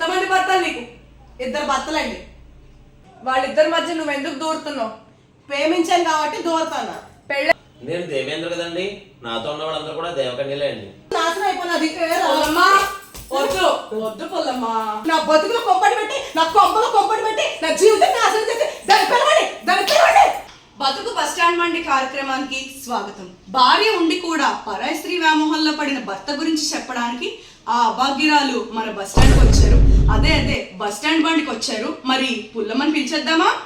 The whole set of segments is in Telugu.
ఎంతమంది భర్తలు నీకు? ఇద్దరు భర్తలండి వాళ్ళిద్దరి మధ్య నువ్వు ఎందుకు దూరుతున్నావు? ప్రేమించాను కాబట్టి దూరతాను? పెళ్ళ నేను దేవేంద్ర కదండి. నాతో ఉన్న వాళ్ళందరూ కూడా దేవకన్యలే అండి. నాశనం అయిపోయినది. పొల్లమ్మా వద్దు వద్దు పొల్లమ్మా. నా బతుకులో కొంపటి పెట్టి నా కొంపలో కొంపటి పెట్టి నా జీవితం నాశనం చేసి దాన్ని పిలవండి దాన్ని పిలవండి. బతుకు బస్టాండ్ వంటి కార్యక్రమానికి స్వాగతం. భార్య ఉండి కూడా పరాయి స్త్రీ వ్యామోహంలో పడిన భర్త గురించి చెప్పడానికి ఆ అభాగ్యురాలు మన బస్టాండ్కి వచ్చారు. అదే అదే. బస్ స్టాండ్ బండికి వచ్చారు. మరి పుల్లమ్మని పిలిచేద్దామా?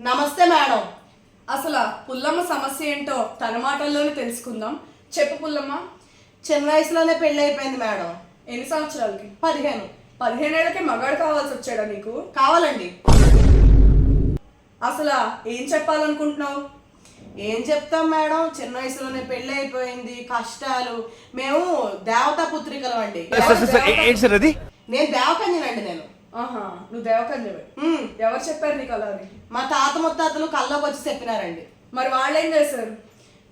నమస్తే మేడం. అసలు పుల్లమ్మ సమస్య ఏంటో తన మాటల్లోనే తెలుసుకుందాం. చెప్పు పుల్లమ్మ. చిన్న వయసులోనే పెళ్ళి అయిపోయింది మేడం. ఎన్ని సంవత్సరాలకి? పదిహేను. పదిహేనేళ్ళకి మగాడు కావాల్సి వచ్చాడా నీకు? కావాలండి. అసలు ఏం చెప్పాలనుకుంటున్నావు? ఏం చెప్తాం మేడం? చిన్న వయసులోనే పెళ్ళి అయిపోయింది కష్టాలు. మేము దేవతా పుత్రికలం అండి. నేను దేవకన్యనండి నేను. ఆహా నువ్వు దేవకన్యవే ఉమ్, ఎవరు చెప్పారు నీకు అలా అని? మా తాత ముత్తాతలు కల్లోకి వచ్చి చెప్పినారండి. మరి వాళ్ళు ఏం చేశారు?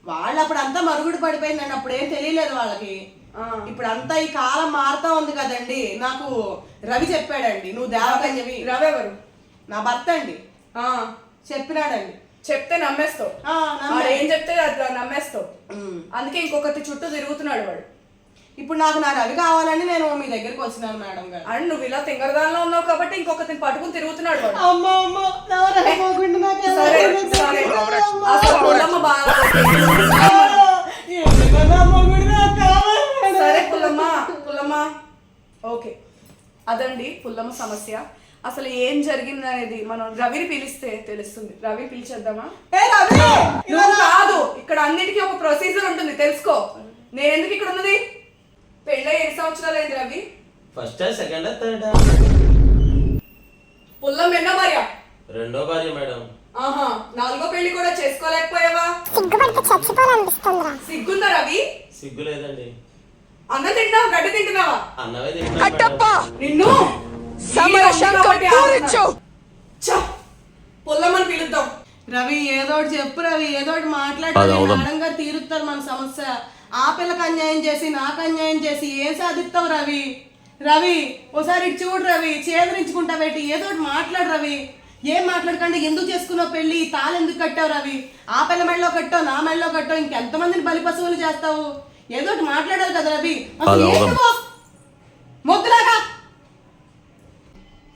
వాళ్ళు అప్పుడు అంతా మరుగుడు పడిపోయిందండి. అప్పుడు ఏం తెలియలేదు వాళ్ళకి. ఆ. ఇప్పుడు అంతా ఈ కాలం మారుతా ఉంది కదండి. నాకు రవి చెప్పాడండి. నువ్వు దేవకన్యవి రవి ఎవరు? నా భర్త అండి. ఆ, చెప్పినాడండి. చెప్తే నమ్మేస్తావు. వాడు ఏం చెప్తే అది నమ్మేస్తావు. అందుకే ఇంకొకటి చుట్టూ తిరుగుతున్నాడు వాడు ఇప్పుడు నాకు నా రవి కావాలని నేను మీ దగ్గరికి వచ్చినాను మేడం గారు అండ్ నువ్వు ఇలా తింగరదానిలో ఉన్నావు కాబట్టి ఇంకొకరిని పట్టుకుని తిరుగుతున్నాడు వాడు అమ్మ అమ్మ సరే. అసలు పుల్లమ్మ బాగా? సరే పుల్లమ్మ పుల్లమ్మ ఓకే అదండి పుల్లమ్మ సమస్య అసలు ఏం జరిగింది అనేది మనం రవిని పిలిస్తే తెలుస్తుంది. రవి పిలిచేద్దామా? ఏ రవి! నువ్వు కాదు. ఇక్కడ అన్నిటికీ ఒక ప్రొసీజర్ ఉంటుంది తెలుసుకో. నేను ఎందుకు ఇక్కడ ఉన్నది? పెళ్ళై ఎన్ని సంవత్సరాలు అయింది రవి? ఫస్ట్ సెకండ్ థర్డ్ పుల్లం ఎన్న భార్య. రెండో భార్య మేడం. ఆహా నాలుగో పెళ్ళి కూడా చేసుకోలేకపోయావా? సిగ్గుపడితే చచ్చిపోవాలనిపిస్తుందిరా. సిగ్గుందా రవి? సిగ్గు లేదండి. అన్నం తింటున్నావా? గడ్డి తింటున్నావా? అన్నవే తింటున్నాను నిన్ను? పిలుద్దాం. రవి ఏదో ఒకటి చెప్పు రవి ఏదో ఒకటి మాట్లాడాలి మేడం గారు తీరుస్తారు మన సమస్య. ఆ పిల్లకి అన్యాయం చేసి నాకు అన్యాయం చేసి ఏం సాధిస్తావు రవి? రవి ఓసారి ఇటు చూడు రవి చేదరించుకుంటా పెట్టి ఏదో ఒకటి మాట్లాడు రవి. ఏం మాట్లాడకండి ఎందుకు చేసుకున్నావు పెళ్ళి ఈ తాళి ఎందుకు కట్టావు రవి? ఆ పిల్ల మెళ్ళలో కట్టావు నా మెళ్ళలో కట్టావు ఇంకెంతమందిని బలి పశువులు చేస్తావు? ఏదో ఒకటి మాట్లాడాలి కదా రవి? మొద్దులాగా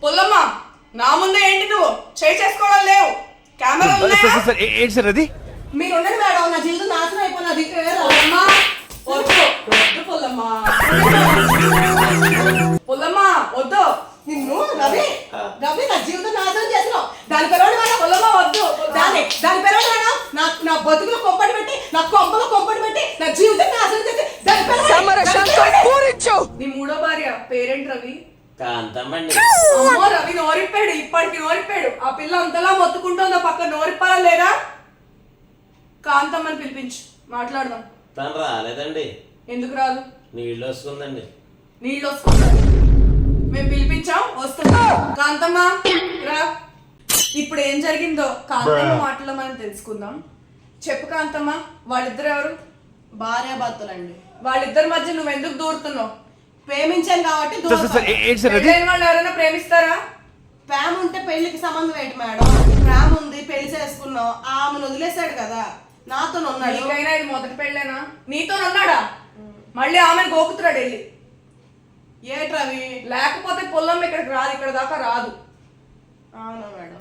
పుల్లమ్మ నా ముందే ఏంటి నువ్వు? చేయి చేసుకోవడం లేవు. కెమెరా సార్ ఉందా సార్ ఏంటి సార్ అది? మీరు ఉండండి మేడం నా జీవితం నాశనం అయిపోయినది. పుల్లమ్మ వద్దు వద్దు పుల్లమ్మ. పుల్లమ్మ వద్దు. నిన్ను రవి రవి నా జీవితం నాశనం చేసినావు దాని పిల్లడు మేడం పుల్లమ్మ వద్దు. దాని దాని పిల్లడు మేడం నా నా బతుకులో కొంపటి పెట్టి నా కొంపలో కొంపటి పెట్టి నా జీవితం నాశనం చేసి దాని పిల్లడు నీ మూడో భార్య పేరెంట్ రవి? కాంతమ్మండి అమ్మో రవి నోరిప్పాడు ఇప్పటికి నోరిప్పాడు. ఆ పిల్ల అంతలా మొత్తుకుంటుందో పక్క నోరిప్పాలా లేదా కాంతమ్మని పిలిపించు మాట్లాడదాం. తను రాలేదండి. ఎందుకు రాదు? నీళ్ళు వస్తుందండి. నీళ్ళు వస్తుందా మేము పిలిపించాం వస్తుందా కాంతమ్మ రా. ఇప్పుడు ఏం జరిగిందో కాంతమ్మ మాటలో మనం తెలుసుకుందాం. చెప్పు కాంతమ్మ వాళ్ళిద్దరు ఎవరు భార్య భర్తలండి వాళ్ళిద్దరి మధ్య నువ్వు ఎందుకు దూరుతున్నావు? ప్రేమించాను కాబట్టి సార్ సార్ సార్ ఏ- ఏంటి సార్ అది? పెళ్ళైన వాళ్ళు ఎవరైనా ప్రేమిస్తారా? ప్రేమ ఉంటే పెళ్ళికి సంబంధం ఏంటి మేడం? ప్రేమ ఉంది పెళ్ళి చేసుకున్నాం ఆమెను వదిలేశాడు కదా. నాతో ఉన్నాడు. నీకైనా ఇది మొదటి పెళ్ళేనా? నీతో ఉన్నాడా? మళ్ళీ ఆమె గోకుతున్నాడు వెళ్ళి. ఏటి రవి? లేకపోతే పొలం ఇక్కడికి రాదు ఇక్కడ దాకా రాదు. అవునా మేడం?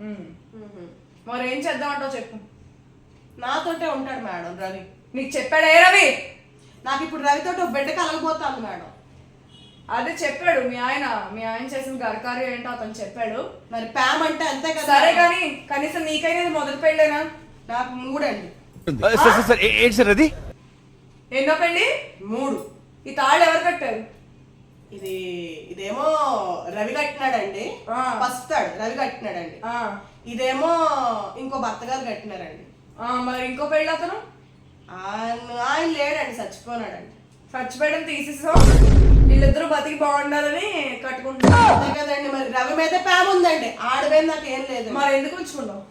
ఉమ్. మ్మ్. మరి ఏం చేద్దామంటావు చెప్పు. నాతోటే ఉంటాడు మేడం రవి. నీకు చెప్పాడు ఏ రవి? నాకు ఇప్పుడు రవితో ఒక బిడ్డ కలగబోతాను మేడం. అదే చెప్పాడు. మీ ఆయన మీ ఆయన చేసిన గరకార్యం ఏంటో అతను చెప్పాడు. మరి ప్రేమ అంటే అంతే కదా? సరే కానీ కనీసం నీకైనా ఇది మొదటి పెళ్ళేనా? నాకు మూడండి. Sir sir sir. ఏ- ఏంటి సార్ అది? ఎన్నో పెళ్ళి? మూడు. ఈ తాళ్ళు ఎవరు కట్టారు? ఇది ఇదేమో రవి కట్టినాడండి. ఫస్ట్ తాడు రవి కట్టినాడండి. ఇదేమో ఇంకో భర్త గారు కట్టినారండి. మరి ఇంకో పెళ్ళి అతను? ఆయన ఆయన లేడండి చచ్చిపోనాడండి. చచ్చిపోయడం తీసేసావు? వీళ్ళిద్దరూ బతికి బాగుండాలని కట్టుకుంటున్నారు అంతే కదండి మరి రవి మీద ప్రేమ ఉందండి. ఆడవేం నాకు ఏం లేదు. మరి ఎందుకు ఉంచుకున్నావు?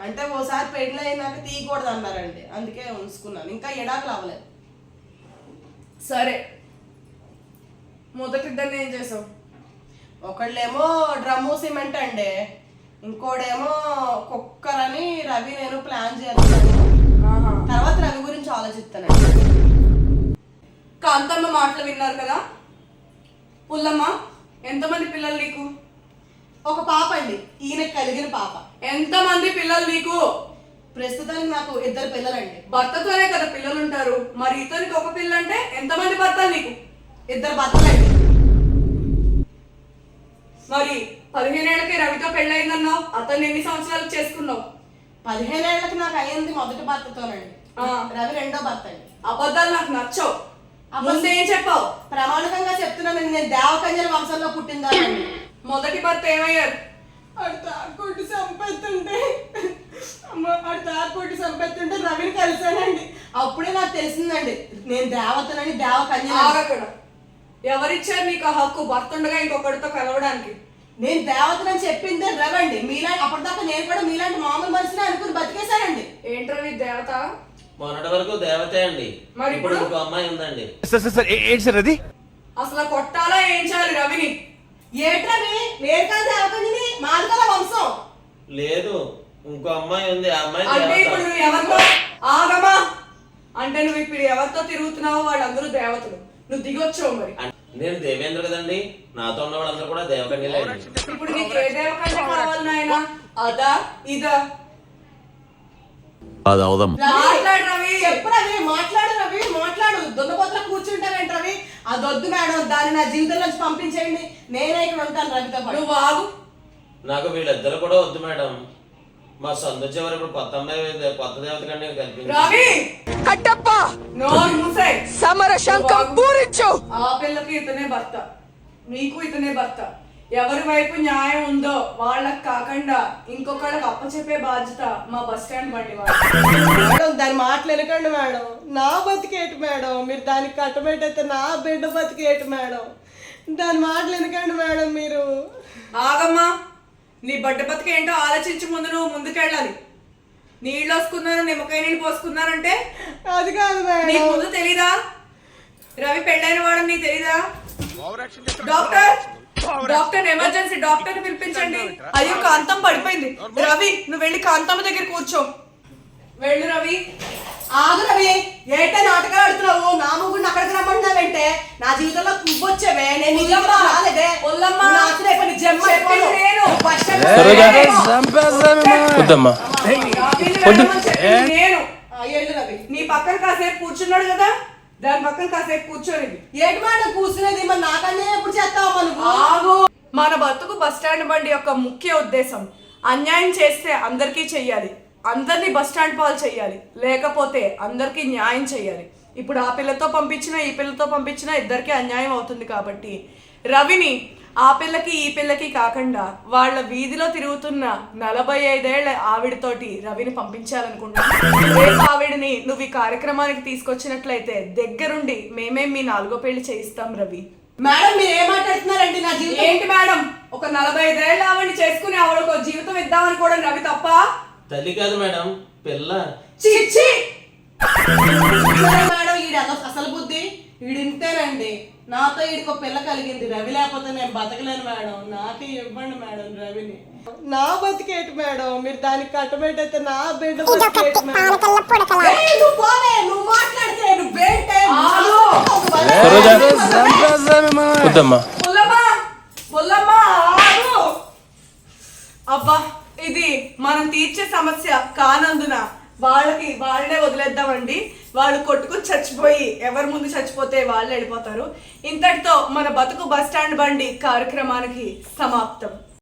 అంటే ఓసారి పెళ్ళి అయినాక తీయకూడదు అన్నారండి. అందుకే ఉంచుకున్నాను. ఇంకా ఎడాకులు అవ్వలేదు. సరే. మొదటిద్దరిని ఏం చేసావు? ఒకళ్ళేమో డ్రమ్ము సిమెంట్ అండి. ఇంకోడేమో కుక్కర్ అని రవి నేను ప్లాన్ చేస్తాను. తర్వాత రవి గురించి ఆలోచిస్తానండి. కాంతమ్మ మాటలు విన్నారు కదా? పుల్లమ్మ ఎంతమంది పిల్లలు నీకు? ఒక పాప అండి ఈయనకి కలిగిన పాప. ఎంతమంది పిల్లలు నీకు? ప్రస్తుతానికి నాకు ఇద్దరు పిల్లలండి. భర్తతోనే కదా పిల్లలు ఉంటారు మరి ఇతనికి ఒక పిల్ల అంటే ఎంతమంది భర్తలు నీకు? ఇద్దరు భర్తలండి. మరి పదిహేనేళ్ళకి రవితో పెళ్ళయిందన్నావు. అతన్ని ఎన్ని సంవత్సరాలు చేసుకున్నావు? పదిహేనేళ్ళకి నాకు అయ్యింది మొదటి భర్తతోనండి. రవి రెండో భర్త అండి. అబద్ధాలు నాకు నచ్చవు. ముందు ఏం చెప్పావు. ప్రమాణకంగా చెప్తున్నానండి నేను. దేవకన్యల వంశంలో పుట్టిందానండి మొదటి భర్త ఏమయ్యారు? ఆడు తాకొట్టి సంపెత్తుంటే. అమ్మ ఆడు తాకొట్టి సంపెత్తుంటే రవిని కలిశానండి. అప్పుడే నాకు తెలిసిందండి. నేను దేవతనని దేవకన్య ఆగక్కడ ఎవరిచ్చారు నీకు ఆ హక్కు? భర్త ఉండగా ఇంకొకరితో కలవడానికి. నేను దేవతనని చెప్పిందే రవి అండి మీలాంటి అప్పటిదాకా నేను కూడా మీలాంటి మామూలు మనిషిని అనుకుని బతికేశానండి. ఏంట్రా నీ దేవత? మొన్నటి వరకు దేవతే అండి. మరి ఇప్పుడు? ఇంకో అమ్మాయి ఉందండి. సార్ సార్ సార్ ఏ- ఏంటి సార్ అది? అసలు కొట్టాలా ఏం చేయాలి రవిని? ఏట్రవి నేను కాదు దేవకన్యని మాది కదా వంశం. లేదు ఇంకో అమ్మాయి ఉంది ఆ అమ్మాయి అంటే ఇప్పుడు నువ్వు ఎవరితో? ఆగమా అంటే నువ్వు ఇప్పుడు ఎవరితో తిరుగుతున్నావో వాళ్ళందరూ దేవతలు. నువ్వు దిగొచ్చావు మరి. నేను దేవేంద్ర కదండి. నాతో ఉన్న వాళ్ళందరూ కూడా దేవకన్యలే అండి. ఇప్పుడు నీకు ఏ దేవకంటే కావాలి నాయన? అదా ఇదా. అది మాట్లాడు రవి. రవి మాట్లాడు రవి మాట్లాడు. దున్నపోతలో రవి? అది వద్దు మేడం దాన్ని నా జీవితంలోంచి పంపించేయండి. నేనే ఇక్కడ ఉంటాను రవితో పాటు. నువ్వు ఆగు. నాకు వీళ్ళిద్దరు కూడా వద్దు మేడం. మా సొంత చివరి ఇప్పుడు కొత్త అమ్మాయి కొత్త దేవత కంటే కల్పించారు రవి! కట్టప్ప! నోరు సమర శంఖం పూరించు! ఆ పిల్లకి ఇతనే భర్త. నీకు ఇతనే భర్త. ఎవరి వైపు న్యాయం ఉందో వాళ్ళకి కాకుండా ఇంకొకళ్ళకి అప్పచెప్పే బాధ్యత మా బస్ స్టాండ్ బండి వాళ్ళు మేడం దాని మాటలు వినకండి మేడం. నా బతికేటి మేడం? మీరు దానికి కట్టబెట్టయితే నా బిడ్డ బతికేటి మేడం? దాని మాటలు వినకండి మేడం మీరు. ఆగమ్మా నీ బట్ట బతికి ఏంటో ఆలోచించి ముందు నువ్వు ముందుకెళ్ళాలి. నీళ్ళు వసుకున్నారు నిమ్మకాయ నీళ్ళు పోసుకున్నారంటే అది కాదు నీకు మేడం ముందు తెలీదా? రవి పెళ్ళైన వాడు నీకు తెలీదా? డాక్టర్! డాక్టర్ ఎమర్జెన్సీ డాక్టర్ పిలిపించండి. అయ్యో కాంతం పడిపోయింది. రవి నువ్వు వెళ్ళి కాంతమ్మ దగ్గర కూర్చో. వెళ్ళు రవి. ఆగు రవి. ఏంటే నాటకాలు ఆడుతున్నావు? నా ముగ్గురు అక్కడికి రమ్మంటున్నావంటే నా జీవితంలో నువ్వు వచ్చావే నేను నీ జీవితంలో రాలేదే. ఒల్లమ్మ. నువ్వు నాశనం అయిపోయి నీ జన్మ చెప్పింది అయిపోను. నేను. వద్దమ్మా. నేను. నీ పక్కన కాసేపు కూర్చున్నాడు కదా. దాని పక్కన కాసేపు కూర్చోని ఏంటి మన కూర్చునేది? మరి నాకన్నా ఎప్పుడు చేస్తావు మనకు ఆగు. మన బతుకు బస్ స్టాండ్ బండి యొక్క ముఖ్య ఉద్దేశం అన్యాయం చేస్తే అందరికీ చెయ్యాలి. అందరినీ బస్ స్టాండ్ పాలు చేయాలి లేకపోతే అందరికీ న్యాయం చేయాలి ఇప్పుడు ఆ పిల్లతో పంపించినా ఈ పిల్లతో పంపించినా ఇద్దరికీ అన్యాయం అవుతుంది కాబట్టి రవిని ఆ పిల్లకి ఈ పిల్లకి కాకుండా వాళ్ళ వీధిలో తిరుగుతున్న నలభై ఐదేళ్ళ ఆవిడతోటి రవిని పంపించాలనుకుంటున్నాను. రేపు ఆవిడని నువ్వు ఈ కార్యక్రమానికి తీసుకొచ్చినట్లయితే దగ్గరుండి మేమే మీ నాలుగో పెళ్ళి చేయిస్తాం రవి. మేడం మీరు ఏం మాట్లాడుతున్నారండి నా జీవితం? ఏంటి మేడం? ఒక నలభై ఐదేళ్ళ ఆవిడని చేసుకుని ఆవిడకు ఒక జీవితం ఇద్దామని కూడా రవి తప్ప? తల్లి కాదు మేడం పిల్ల. చిచ్చి! మేడం బుద్ధి ఈడు ఇంతేనండి నాతో ఈడికి పిల్ల కలిగింది రవి లేకపోతే నేను బతకలేను మేడం. నాకే ఇవ్వండి మేడం రవిని. నా బతికేటి మేడం? మీరు దానికి కట్టబెట్టయితే నా బిడ్డ బతికేటి మేడం? పానకల్ల పుడకల. ఏయ్, నువ్వు పోవే నువ్వు మాట్లాడితే నువ్వేంటే ఆగు. సరోజా. వద్దమ్మా. పుల్లమ్మా పుల్లమ్మా ఆగు. అబ్బా ఇది మనం తీర్చే సమస్య కానందున. వాళ్ళకి వాళ్ళనే వదిలేద్దామండి. వాళ్ళు కొట్టుకుని చచ్చిపోయి ఎవరి ముందు చచ్చిపోతే వాళ్ళు వెళ్ళిపోతారు. ఇంతటితో మన బతుకు బస్ స్టాండ్ బండి కార్యక్రమానికి సమాప్తం.